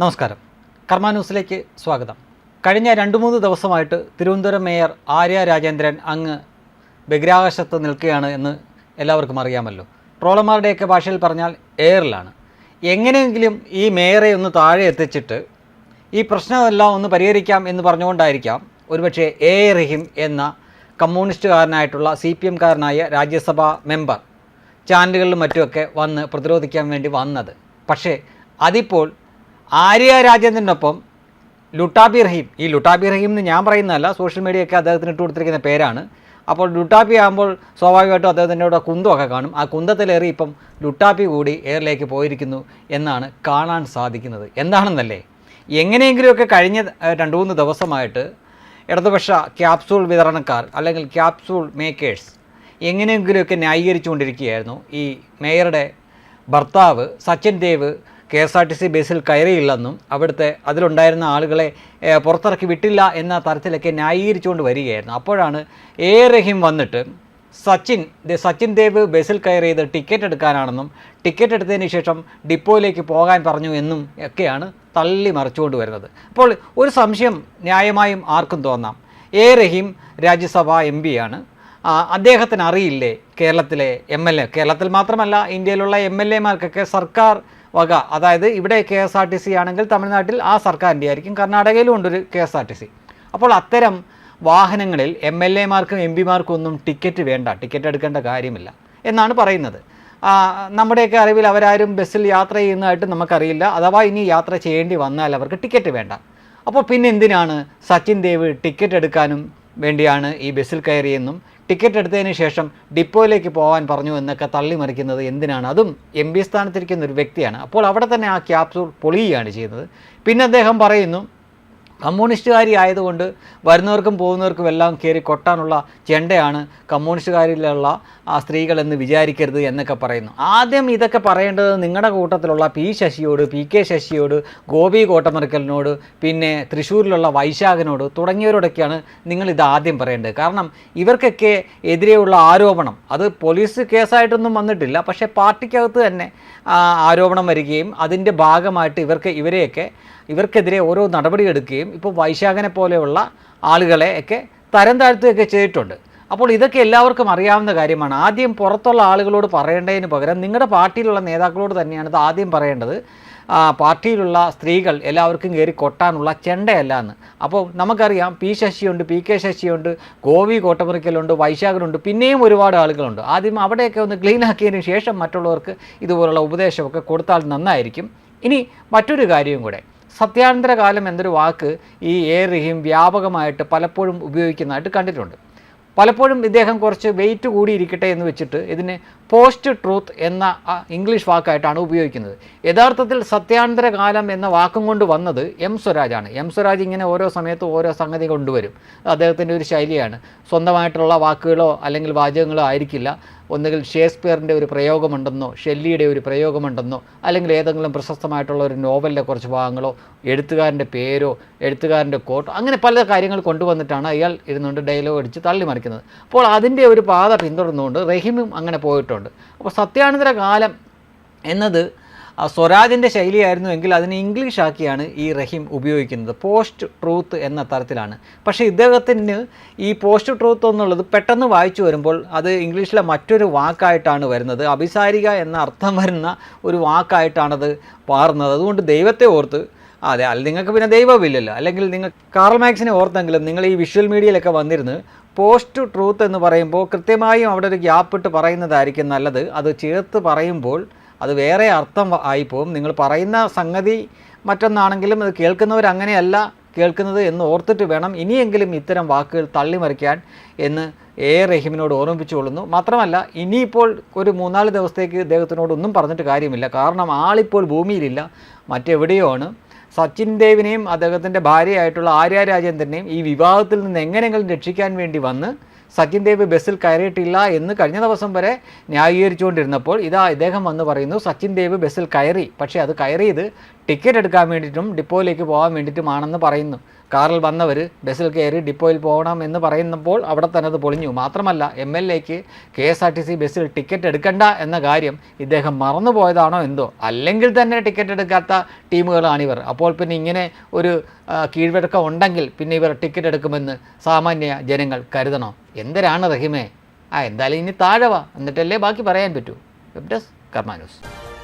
നമസ്കാരം. കർമ്മ ന്യൂസിലേക്ക് സ്വാഗതം. കഴിഞ്ഞ രണ്ട് മൂന്ന് ദിവസമായിട്ട് തിരുവനന്തപുരം മേയർ ആര്യ രാജേന്ദ്രൻ അങ്ങ് ബഹിരാകാശത്ത് നിൽക്കുകയാണ് എന്ന് എല്ലാവർക്കും അറിയാമല്ലോ. ട്രോളർമാരുടെയൊക്കെ ഭാഷയിൽ പറഞ്ഞാൽ എയറിലാണ്. എങ്ങനെയെങ്കിലും ഈ മേയറെ ഒന്ന് താഴെ എത്തിച്ചിട്ട് ഈ പ്രശ്നമെല്ലാം ഒന്ന് പരിഹരിക്കാം എന്ന് പറഞ്ഞുകൊണ്ടായിരിക്കാം ഒരുപക്ഷെ എ എ റഹീം എന്ന കമ്മ്യൂണിസ്റ്റുകാരനായിട്ടുള്ള സി പി എംകാരനായ രാജ്യസഭാ മെമ്പർ ചാനലുകളിലും മറ്റുമൊക്കെ വന്ന് പ്രതിരോധിക്കാൻ വേണ്ടി വന്നത്. പക്ഷേ അതിപ്പോൾ ആര്യ രാജേന്ദ്രനൊപ്പം ലുട്ടാബി റഹീം. ഈ ലുട്ടാബി റഹീം എന്ന് ഞാൻ പറയുന്നതല്ല സോഷ്യൽ മീഡിയയൊക്കെ അദ്ദേഹത്തിന് ഇട്ട് കൊടുത്തിരിക്കുന്ന പേരാണ്. അപ്പോൾ ലുട്ടാപ്പി ആകുമ്പോൾ സ്വാഭാവികമായിട്ടും അദ്ദേഹത്തിന്റെ കൂടെ കുന്തമൊക്കെ കാണും. ആ കുന്തത്തിലേറി ഇപ്പം ലുട്ടാപ്പി കൂടി എയറിലേക്ക് പോയിരിക്കുന്നു എന്നാണ് കാണാൻ സാധിക്കുന്നത്. എന്താണെന്നല്ലേ? എങ്ങനെയെങ്കിലുമൊക്കെ കഴിഞ്ഞ രണ്ട് മൂന്ന് ദിവസമായിട്ട് ഇടതുപക്ഷ ക്യാപ്സൂൾ വിതരണക്കാർ അല്ലെങ്കിൽ ക്യാപ്സൂൾ മേക്കേഴ്സ് എങ്ങനെയെങ്കിലുമൊക്കെ ന്യായീകരിച്ചുകൊണ്ടിരിക്കുകയായിരുന്നു. ഈ മേയറുടെ ഭർത്താവ് Sachin Dev K S R T C ബസ്സിൽ കയറിയില്ലെന്നും അവിടുത്തെ അതിലുണ്ടായിരുന്ന ആളുകളെ പുറത്തിറക്കി വിട്ടില്ല എന്ന തരത്തിലൊക്കെ ന്യായീകരിച്ചുകൊണ്ട് വരികയായിരുന്നു. അപ്പോഴാണ് എ റഹീം വന്നിട്ട് സച്ചിൻ സച്ചിൻ ദേവ് ബസ്സിൽ കയറിയത് ടിക്കറ്റ് എടുക്കാനാണെന്നും ടിക്കറ്റ് എടുത്തതിന് ശേഷം ഡിപ്പോയിലേക്ക് പോകാൻ പറഞ്ഞു എന്നും ഒക്കെയാണ് തള്ളി മറിച്ചുകൊണ്ട് വരുന്നത്. അപ്പോൾ ഒരു സംശയം ന്യായമായും ആർക്കും തോന്നാം. എ റഹീം രാജ്യസഭാ എം ആണ് അദ്ദേഹത്തിന് അറിയില്ലേ കേരളത്തിലെ എം എൽ എ? കേരളത്തിൽ മാത്രമല്ല ഇന്ത്യയിലുള്ള എം എൽ എമാർക്കൊക്കെ സർക്കാർ വക. അതായത് ഇവിടെ K S R T C ആണെങ്കിൽ തമിഴ്നാട്ടിൽ ആ സർക്കാരിന്റെ ആയിരിക്കും. കർണാടകയിലും ഉണ്ടൊരു K S R T C. അപ്പോൾ അത്തരം വാഹനങ്ങളിൽ എം എൽ എമാർക്കും എം പിമാർക്കും ഒന്നും ടിക്കറ്റ് വേണ്ട. ടിക്കറ്റ് എടുക്കേണ്ട കാര്യമില്ല എന്നാണ് പറയുന്നത്. നമ്മുടെയൊക്കെ അറിവിൽ അവരാരും ബസ്സിൽ യാത്ര ചെയ്യുന്നതായിട്ട് നമുക്കറിയില്ല. അഥവാ ഇനി യാത്ര ചെയ്യേണ്ടി വന്നാൽ അവർക്ക് ടിക്കറ്റ് വേണ്ട. അപ്പോൾ പിന്നെ എന്തിനാണ് സച്ചിൻ ദേവ് ടിക്കറ്റ് എടുക്കാനും വേണ്ടിയാണ് ഈ ബസ്സിൽ കയറിയെന്നും ടിക്കറ്റ് എടുത്തതിന് ശേഷം ഡിപ്പോയിലേക്ക് പോകാൻ പറഞ്ഞു എന്നൊക്കെ തള്ളിമറിക്കുന്നത് എന്തിനാണ്? അതും എം പി സ്ഥാനത്തിരിക്കുന്ന ഒരു വ്യക്തിയാണ്. അപ്പോൾ അവിടെ തന്നെ ആ ക്യാപ്സൂൾ പൊളിയുകയാണ് ചെയ്യുന്നത്. പിന്നെ അദ്ദേഹം പറയുന്നു കമ്മ്യൂണിസ്റ്റുകാരി ആയതുകൊണ്ട് വരുന്നവർക്കും പോകുന്നവർക്കും എല്ലാം കയറി കൊട്ടാനുള്ള ചെണ്ടയാണ് കമ്മ്യൂണിസ്റ്റുകാരിലുള്ള ആ സ്ത്രീകൾ എന്ന് വിചാരിക്കരുത് എന്നൊക്കെ പറയുന്നു. ആദ്യം ഇതൊക്കെ പറയേണ്ടത് നിങ്ങളുടെ കൂട്ടത്തിലുള്ള പി ശശിയോട് പി കെ ശശിയോട് ഗോപി കോട്ടമറിക്കലിനോട് പിന്നെ തൃശ്ശൂരിലുള്ള വൈശാഖനോട് തുടങ്ങിയവരോടൊക്കെയാണ് നിങ്ങൾ ഇത് ആദ്യം പറയേണ്ടത്. കാരണം ഇവർക്കൊക്കെ എതിരെയുള്ള ആരോപണം അത് പോലീസ് കേസായിട്ടൊന്നും വന്നിട്ടില്ല പക്ഷേ പാർട്ടിക്കകത്ത് തന്നെ ആരോപണം വരികയും അതിന്റെ ഭാഗമായിട്ട് ഇവർക്ക് ഇവരെയൊക്കെ ഇവർക്കെതിരെ ഓരോ നടപടിയെടുക്കുകയും ഇപ്പോൾ വൈശാഖനെ പോലെയുള്ള ആളുകളെ ഒക്കെ തരം താഴ്ത്തുകയൊക്കെ ചെയ്തിട്ടുണ്ട്. അപ്പോൾ ഇതൊക്കെ എല്ലാവർക്കും അറിയാവുന്ന കാര്യമാണ്. ആദ്യം പുറത്തുള്ള ആളുകളോട് പറയേണ്ടതിന് പകരം നിങ്ങളുടെ പാർട്ടിയിലുള്ള നേതാക്കളോട് തന്നെയാണ് ഇത് ആദ്യം പറയേണ്ടത്. പാർട്ടിയിലുള്ള സ്ത്രീകൾ എല്ലാവർക്കും കയറി കൊട്ടാനുള്ള ചെണ്ടയല്ല എന്ന് അപ്പോൾ നമുക്കറിയാം പി ശശിയുണ്ട് പി കെ ശശിയുണ്ട് ഗോവി കോട്ടമുറിക്കലുണ്ട് വൈശാഖനുണ്ട് പിന്നെയും ഒരുപാട് ആളുകളുണ്ട്. ആദ്യം അവിടെയൊക്കെ ഒന്ന് ക്ലീൻ ആക്കിയതിന് ശേഷം മറ്റുള്ളവർക്ക് ഇതുപോലുള്ള ഉപദേശമൊക്കെ കൊടുത്താൽ നന്നായിരിക്കും. ഇനി മറ്റൊരു കാര്യവും കൂടെ. സത്യാനന്തര കാലം എന്നൊരു വാക്ക് ഈ എ റഹീം വ്യാപകമായിട്ട് പലപ്പോഴും ഉപയോഗിക്കുന്നതായിട്ട് കണ്ടിട്ടുണ്ട്. പലപ്പോഴും ഇദ്ദേഹം കുറച്ച് വെയിറ്റ് കൂടിയിരിക്കട്ടെ എന്ന് വെച്ചിട്ട് ഇതിന് പോസ്റ്റ് ട്രൂത്ത് എന്ന ഇംഗ്ലീഷ് വാക്കായിട്ടാണ് ഉപയോഗിക്കുന്നത്. യഥാർത്ഥത്തിൽ സത്യാന്തര കാലം എന്ന വാക്കും കൊണ്ട് വന്നത് എം സ്വരാജാണ്. എം സ്വരാജ് ഇങ്ങനെ ഓരോ സമയത്തും ഓരോ സംഗതി കൊണ്ടുവരും. അദ്ദേഹത്തിന്റെ ഒരു ശൈലിയാണ്. സ്വന്തമായിട്ടുള്ള വാക്കുകളോ അല്ലെങ്കിൽ വാചകങ്ങളോ ആയിരിക്കില്ല. ഒന്നുകിൽ ഷേക്സ്പിയറിന്റെ ഒരു പ്രയോഗമുണ്ടെന്നോ ഷെല്ലിയുടെ ഒരു പ്രയോഗമുണ്ടെന്നോ അല്ലെങ്കിൽ ഏതെങ്കിലും പ്രശസ്തമായിട്ടുള്ള ഒരു നോവലിന്റെ കുറച്ച് ഭാഗങ്ങളോ എഴുത്തുകാരന്റെ പേരോ എഴുത്തുകാരന്റെ കോട്ടോ അങ്ങനെ പല കാര്യങ്ങൾ കൊണ്ടുവന്നിട്ടാണ് അയാൾ ഇരുന്നുകൊണ്ട് ഡയലോഗ് അടിച്ച് തള്ളിമറിക്കുന്നത്. അപ്പോൾ അതിന്റെ ഒരു പാത പിന്തുടർന്നുകൊണ്ട് റഹീമും അങ്ങനെ പോയിട്ടുണ്ട്. അപ്പോൾ സത്യാനന്തര കാലം എന്നത് സ്വരാജിന്റെ ശൈലിയായിരുന്നു എങ്കിൽ അതിനെ ഇംഗ്ലീഷ് ആക്കിയാണ് ഈ റഹീം ഉപയോഗിക്കുന്നത്. പോസ്റ്റ് ട്രൂത്ത് എന്ന തരത്തിലാണ്. പക്ഷേ ഇദ്ദേഹത്തിന് ഈ പോസ്റ്റ് ട്രൂത്ത് എന്നുള്ളത് പെട്ടെന്ന് വായിച്ചു വരുമ്പോൾ അത് ഇംഗ്ലീഷിലെ മറ്റൊരു വാക്കായിട്ടാണ് വരുന്നത്. അഭിസാരിക എന്ന അർത്ഥം വരുന്ന ഒരു വാക്കായിട്ടാണത് മാറുന്നത്. അതുകൊണ്ട് ദൈവത്തെ ഓർത്ത് അതെ അല്ല നിങ്ങൾക്ക് പിന്നെ ദൈവമില്ലല്ലോ അല്ലെങ്കിൽ നിങ്ങൾ കാറൽ മാക്സിനെ ഓർത്തെങ്കിലും നിങ്ങൾ ഈ വിഷ്വൽ മീഡിയയിലൊക്കെ വന്നിരുന്ന് പോസ്റ്റ് ട്രൂത്ത് എന്ന് പറയുമ്പോൾ കൃത്യമായും അവിടെ ഒരു ഗ്യാപ്പ് ഇട്ട് പറയുന്നതായിരിക്കും നല്ലത്. അത് ചേർത്ത് പറയുമ്പോൾ അത് വേറെ അർത്ഥം ആയിപ്പോവും. നിങ്ങൾ പറയുന്ന സംഗതി മറ്റൊന്നാണെങ്കിലും അത് കേൾക്കുന്നവർ അങ്ങനെയല്ല കേൾക്കുന്നത് എന്ന് ഓർത്തിട്ട് വേണം ഇനിയെങ്കിലും ഇത്തരം വാക്കുകൾ തള്ളിമറിക്കാൻ എന്ന് എ. റഹീമിനോട് ഓർമ്മിപ്പിച്ചുകൊള്ളുന്നു. മാത്രമല്ല ഇനിയിപ്പോൾ ഒരു മൂന്നാൽ ദിവസത്തേക്ക് ഇദ്ദേഹത്തിനോടൊന്നും പറഞ്ഞിട്ട് കാര്യമില്ല. കാരണം ആളിപ്പോൾ ഭൂമിയിലില്ല. മറ്റെവിടെയോ ആണ്. സച്ചിൻ ദേവിനെയും അദ്ദേഹത്തിന്റെ ഭാര്യയായിട്ടുള്ള ആര്യ രാജേന്ദ്രനെയും ഈ വിവാഹത്തിൽ നിന്ന് എങ്ങനെയെങ്കിലും രക്ഷിക്കാൻ വേണ്ടി വന്ന് സച്ചിൻ ദേവ് ബസ്സിൽ കയറിയിട്ടില്ല എന്ന് കഴിഞ്ഞ ദിവസം വരെ ന്യായീകരിച്ചുകൊണ്ടിരുന്നപ്പോൾ ഇതാ ഇദ്ദേഹം വന്ന് പറയുന്നു സച്ചിൻ ദേവ് ബസ്സിൽ കയറി പക്ഷേ അത് കയറിയത് ടിക്കറ്റ് എടുക്കാൻ വേണ്ടിയിട്ടും ഡിപ്പോയിലേക്ക് പോകാൻ വേണ്ടിയിട്ടുമാണെന്ന് പറയുന്നു കാറിൽ വന്നവർ ബസ്സിൽ കയറി ഡിപ്പോയിൽ പോകണം എന്ന് പറയുന്നപ്പോൾ അവിടെ തന്നെ അത് പൊളിഞ്ഞു മാത്രമല്ല എം എൽ എക്ക് K S R T C ബസ്സിൽ ടിക്കറ്റ് എടുക്കണ്ട എന്ന കാര്യം ഇദ്ദേഹം മറന്നുപോയതാണോ എന്തോ അല്ലെങ്കിൽ തന്നെ ടിക്കറ്റ് എടുക്കാത്ത ടീമുകളാണിവർ അപ്പോൾ പിന്നെ ഇങ്ങനെ ഒരു കീഴ്വഴക്കം ഉണ്ടെങ്കിൽ പിന്നെ ഇവർ ടിക്കറ്റ് എടുക്കുമെന്ന് സാമാന്യ ജനങ്ങൾ കരുതണോ എന്തരാണ് റഹിമേ ആ എന്തായാലും ഇനി താഴെ വാ എന്നിട്ടല്ലേ ബാക്കി പറയാൻ പറ്റൂ വെബ് ഡെസ്ക് കർമാ ന്യൂസ്